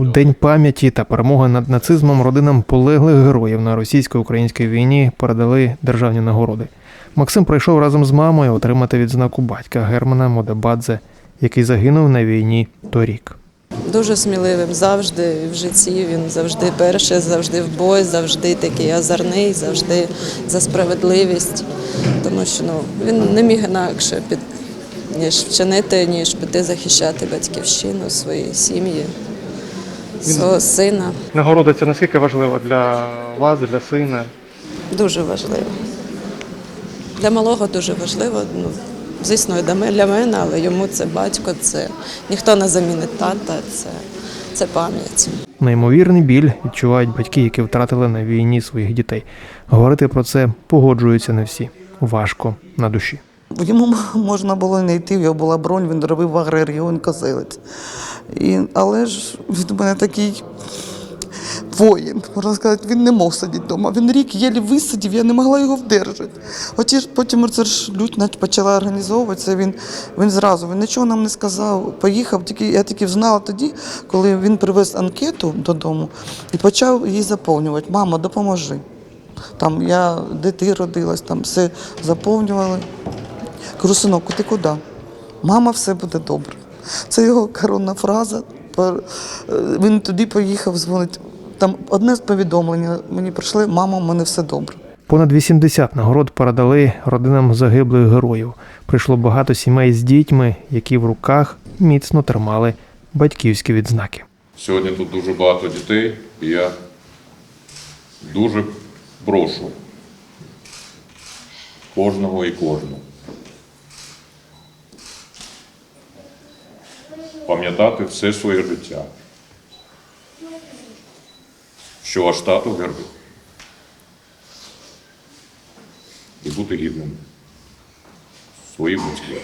У день пам'яті та перемоги над нацизмом родинам полеглих героїв на російсько-українській війні передали державні нагороди. Максим прийшов разом з мамою отримати відзнаку батька Германа Модебадзе, який загинув на війні торік. Дуже сміливим завжди в житті. Він завжди перший, завжди в бой, завжди такий озорний, завжди за справедливість. Тому що ну, він не міг інакше під, ніж вчинити, ніж піти захищати батьківщину, свої сім'ї, свого сина. Нагорода ця наскільки важлива для вас, для сина? Дуже важливо. Для малого дуже важливо. Ну, звісно, для ме- для мене, але йому це батько, це ніхто не замінить тата, це, це пам'ять. Неймовірний біль відчувають батьки, які втратили на війні своїх дітей. Говорити про це погоджуються не всі. Важко на душі. Йому можна було не йти, в його була бронь, він робив в аграріон козилець. І, але ж він у мене такий воїн, можна сказати, він не мог сидіти вдома. Він рік єлі висидів, я не могла його вдержати. Оті потім лють нач- почала організовуватися. Він, він зразу він нічого нам не сказав. Поїхав, тільки я тільки знала тоді, коли він привез анкету додому і почав її заповнювати. Мама, допоможи. Там я, де ти родилась, там все заповнювали. Кажу, синок, ти куди? Мама, все буде добре. Це його коронна фраза. Е, Він туди поїхав, дзвонить. Там одне з повідомлення мені прийшли, мама, у мене все добре. Понад 80 нагород передали родинам загиблих героїв. Прийшло багато сімей з дітьми, які в руках міцно тримали батьківські відзнаки. Сьогодні тут дуже багато дітей, і я дуже прошу кожного і кожну пам'ятати все своє життя, що ваш тато герой. І бути гідним своїх батьків.